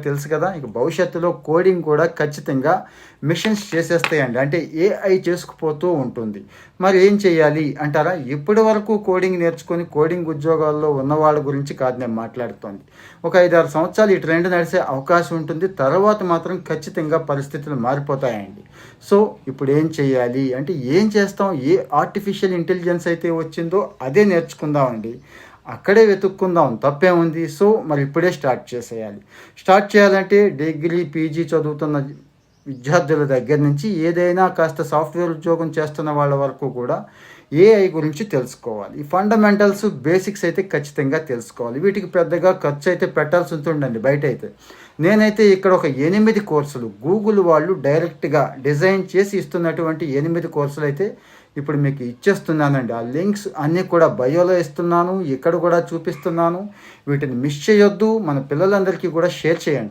తెలుసు కదా ఇక భవిష్యత్తులో కోడింగ్ కూడా ఖచ్చితంగా మిషన్స్ చేసేస్తాయండి. అంటే ఏఐ చేసుకుపోతూ ఉంటుంది. మరి ఏం చేయాలి అంటారా? ఇప్పటి వరకు కోడింగ్ నేర్చుకొని కోడింగ్ ఉద్యోగాల్లో ఉన్న వాళ్ళ గురించి కాదు నేను మాట్లాడుతోంది. ఒక ఐదారు సంవత్సరాలు ఈ ట్రెండ్ నడిచే అవకాశం ఉంటుంది. తర్వాత మాత్రం ఖచ్చితంగా పరిస్థితులు మారిపోతాయండి. సో ఇప్పుడు ఏం చేయాలి? అంటే ఏం చేస్తాం? ఏ ఆర్టిఫిషియల్ ఇంటెలిజెన్స్ అయితే వచ్చిందో అదే నేర్చుకుందామండి. అక్కడే వెతుక్కుందాం తప్పేముంది? సో మరి ఇప్పుడే స్టార్ట్ చేసేయాలి. స్టార్ట్ చేయాలంటే డిగ్రీ పీజీ చదువుతున్న విద్యార్థుల దగ్గర నుంచి ఏదైనా కాస్త సాఫ్ట్వేర్ ఉద్యోగం చేస్తున్న వాళ్ళ వరకు కూడా ఏఐ గురించి తెలుసుకోవాలి. ఈ ఫండమెంటల్స్ బేసిక్స్ అయితే ఖచ్చితంగా తెలుసుకోవాలి. వీటికి పెద్దగా ఖర్చు అయితే పెట్టాల్సి ఉంటుందండి బయట అయితే నేనైతే ఇక్కడ ఒక ఎనిమిది కోర్సులు గూగుల్ వాళ్ళు డైరెక్ట్గా డిజైన్ చేసి ఇస్తున్నటువంటి ఎనిమిది కోర్సులు అయితే ఇప్పుడు మీకు ఇచ్చేస్తున్నానండి. ఆ లింక్స్ అన్నీ కూడా బయోలో ఇస్తున్నాను ఇక్కడ కూడా చూపిస్తున్నాను. వీటిని మిస్ చేయొద్దు మన పిల్లలందరికీ కూడా షేర్ చేయండి.